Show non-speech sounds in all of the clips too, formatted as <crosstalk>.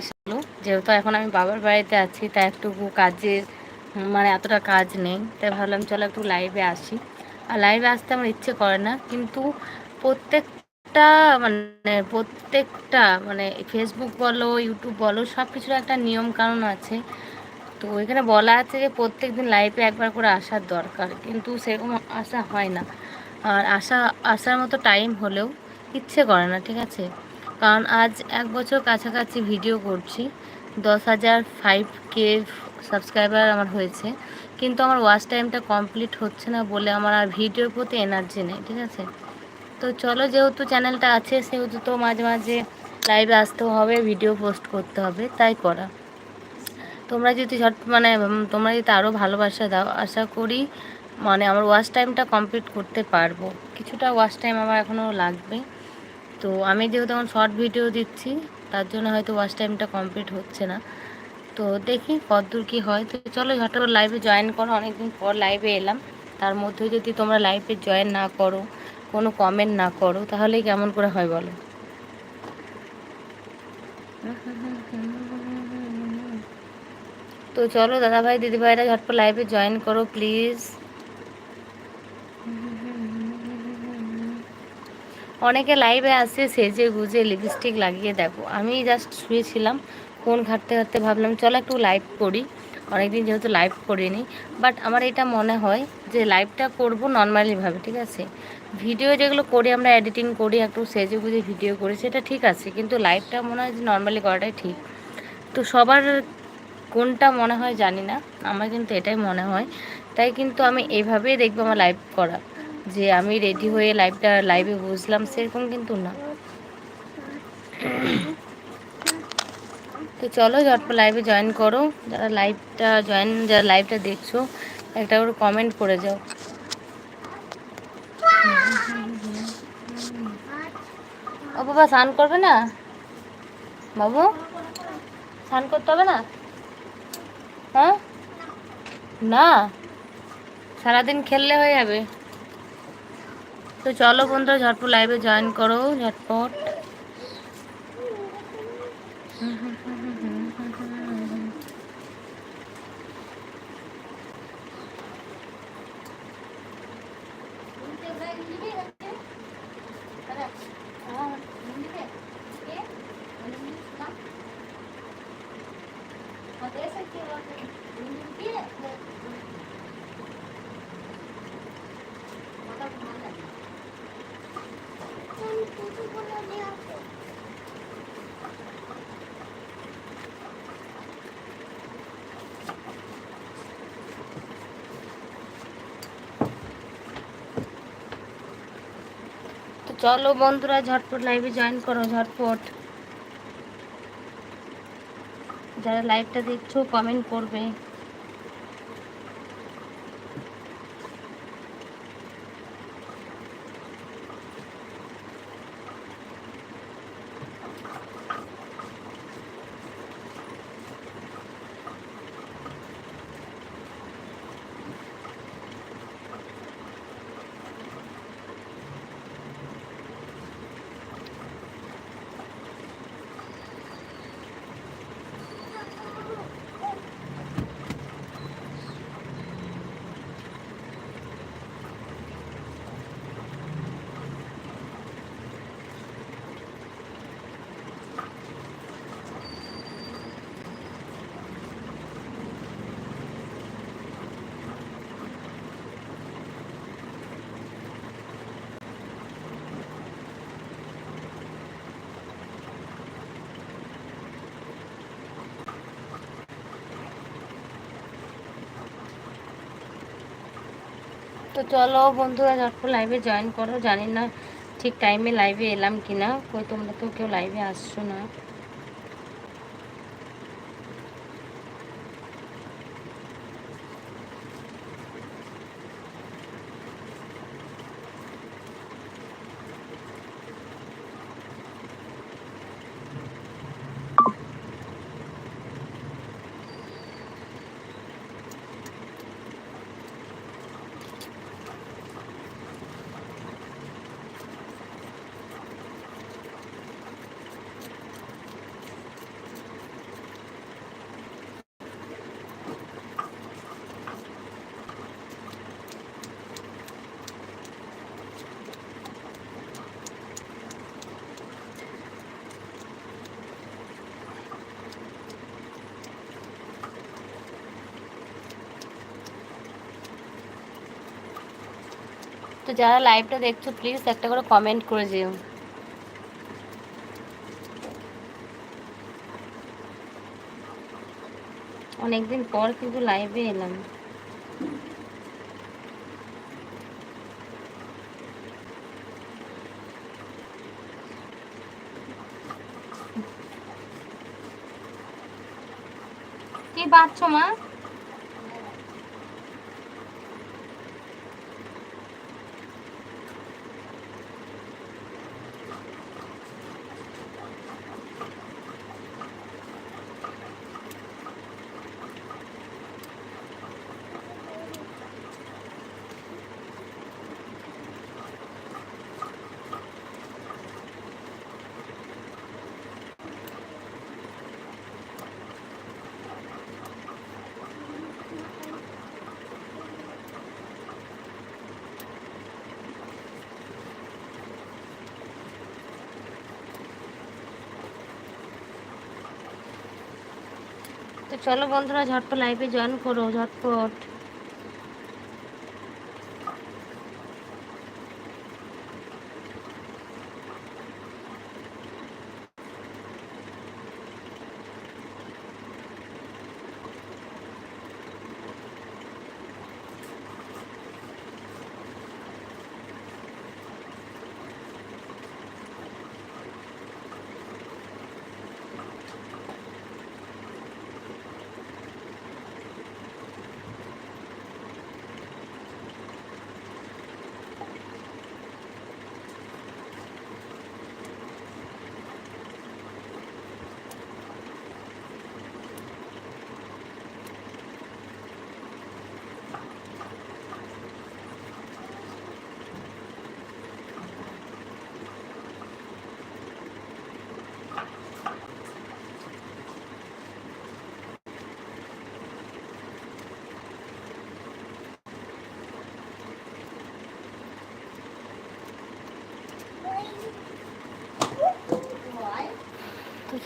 আসলো। যেহেতু এখন আমি বাবার বাড়িতে আছি, তাই একটু কাজের মানে এতটা কাজ নেই। তাই ভাবলাম চলো একটু লাইভে আসি। আর লাইভে আসতে আমার ইচ্ছে করে না, কিন্তু প্রত্যেকটা মানে প্রত্যেকটা মানে ফেসবুক বলো ইউটিউব বলো সব কিছুর একটা নিয়ম কানুন আছে। তো এখানে বলা আছে যে প্রত্যেক দিন লাইভে একবার করে আসার দরকার, কিন্তু সেরকম আসা হয় না। আর আসা, আসার মতো টাইম হলেও ইচ্ছে করে না, ঠিক আছে? কারণ আজ এক বছর কাছাকাছি ভিডিও করছি। দশ হাজার ফাইভ কে সাবস্ক্রাইবার আমার হয়েছে। কিন্তু আমার ওয়াচ টাইমটা কমপ্লিট হচ্ছে না বলে আমার আর ভিডিওর প্রতি এনার্জি নেই, ঠিক আছে? তো চলো যেহেতু চ্যানেলটা আছে, সেহেতু তো মাঝে মাঝে লাইভে আসতেও হবে ভিডিও পোস্ট করতে হবে, তাই করা। তোমরা যদি ঝট মানে তোমরা যদি আরও ভালোবাসা দাও, আশা করি মানে আমার ওয়াচ টাইমটা কমপ্লিট করতে পারব। কিছুটা ওয়াচ টাইম আমার এখনও লাগবে। তো আমি যেহেতু এখন শর্ট ভিডিও দিচ্ছি, তার জন্য হয়তো ওয়াচ টাইমটা কমপ্লিট হচ্ছে না। তো দেখি কতদূর কী হয়। তো চলো ঝটপট লাইভে জয়েন করো। অনেকদিন পর লাইভে এলাম। তার মধ্যে যদি তোমরা লাইভে জয়েন না করো, কোনো কমেন্ট না করো তাহলে কেমন করে হয় বলো? তো চলো দাদাভাই, দিদিভাইরা ঝটপট লাইভে জয়েন করো প্লিজ অনেকে লাইভে আসে সেজে গুজে লিপস্টিক লাগিয়ে দেখো। আমি জাস্ট শুয়েছিলাম ফোন ঘাটতে ঘাটতে ভাবলাম, চলো একটু লাইভ করি। অনেকদিন যেহেতু লাইভ করিনি বাট আমার এটা মনে হয় যে লাইভটা করব নর্মালিভাবে ঠিক আছে? ভিডিও যেগুলো করি, আমরা এডিটিং করি, একটু সেজে গুজে ভিডিও করি, সেটা ঠিক আছে, কিন্তু লাইভটা মনে হয় যে নর্মালি করাটাই ঠিক। তো সবার কোনটা মনে হয় জানি না, আমার কিন্তু এটাই মনে হয়। তাই কিন্তু আমি এইভাবেই দেখব আমার লাইভ করা। যে আমি রেডি হয়ে লাইভটা লাইভে বুঝলাম সেরকম কিন্তু না। তো চলো ঝটপট লাইভে জয়েন করো। যারা লাইভটা জয়েন যারা লাইভটা দেখছ, একটা করে কমেন্ট করে যাও। ও বাবা, স্নান করবে না? বাবু, স্নান করতে হবে না? হ্যাঁ? না? সারাদিন খেললে হয়ে যাবে। তো চলো বন্ধুরা ঝটপট লাইভে জয়েন করো ঝটপট। <laughs> <laughs> চলো বন্ধুরা ঝটপট লাইভে জয়েন করো ঝটপট। যারা লাইভটা দেখছ কমেন্ট করবে। তো চলো বন্ধুরা যখন লাইভে জয়েন করো, জানি না ঠিক টাইমে লাইভে এলাম কি না কই তোমরা তো কেউ লাইভে আসছো না। তো যারা লাইভটা দেখছ প্লিজ একটা করে কমেন্ট করে যেও। অনেকদিন পর কিন্তু লাইভে এলাম। কি বাচ্চো মা? তো চলো বন্ধুরা ঝটপট লাইভে জয়েন করো ঝটপট।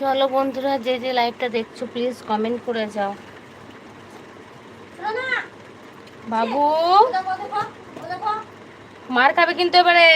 চলো বন্ধুরা যে যে লাইভটা দেখছ প্লিজ কমেন্ট করে যাও। বাবু! মার খাবে কিন্তু এবারে।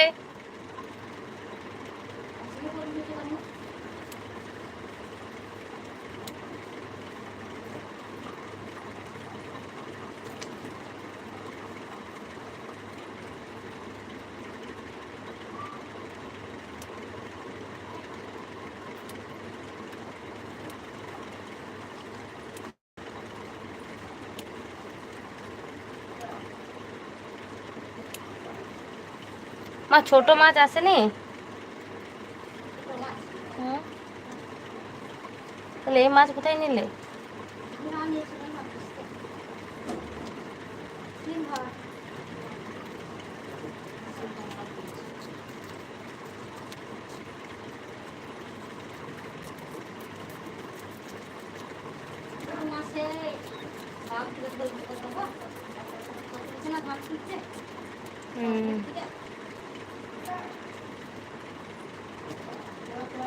মা ছোট মাছ আসেনি। তাহলে এই মাছ কোথায় নিলে? হুম।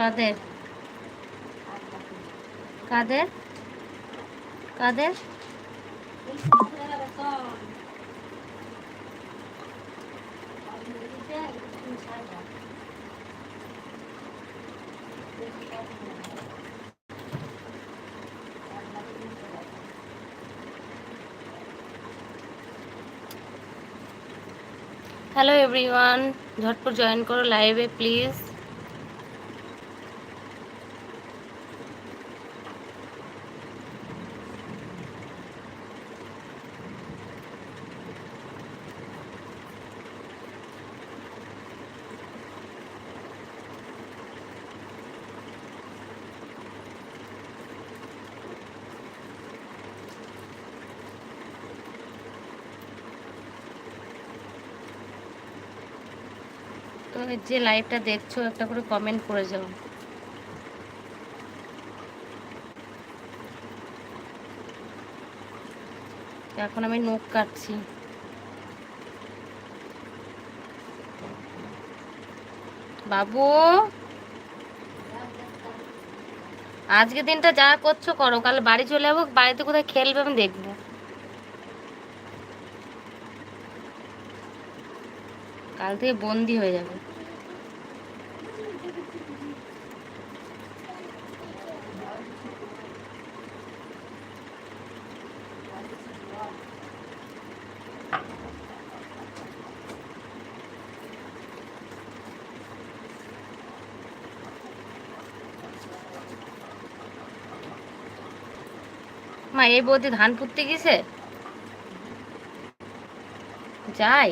কাদের? কাদের? কাদের? হ্যালো এভরিওয়ান ঝটপট জয়েন করো লাইভে প্লিজ যে লাইভটা দেখছ, একটা করে কমেন্ট করে যাও। এখন আমি নখ কাটছি। বাবু! আজকে দিনটা যা করছ করো, কাল বাড়ি চলে যাব, বাড়িতে কোথায় খেলবে আমি দেখব। কাল থেকে বন্দি হয়ে যাবে। মা এই বৌদি ধান পুঁততে গেছে? যাই।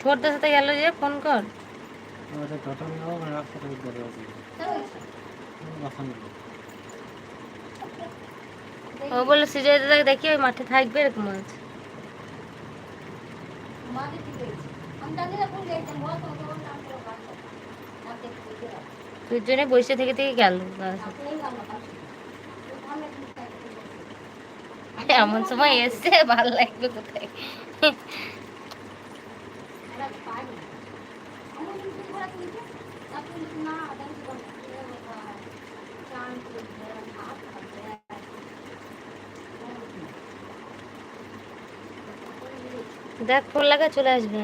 ছোটদের সাথে গেল যে ফোন কর। ও বলে সুজয় দাদাকে দেখি ওই মাঠে থাকবে এরকম আছে দুজনে বসে থেকে থেকে গেল। এমন সময় এসছে ভালো লাগবে কোথায়? দেখ ফোন লাগা চলে আসবে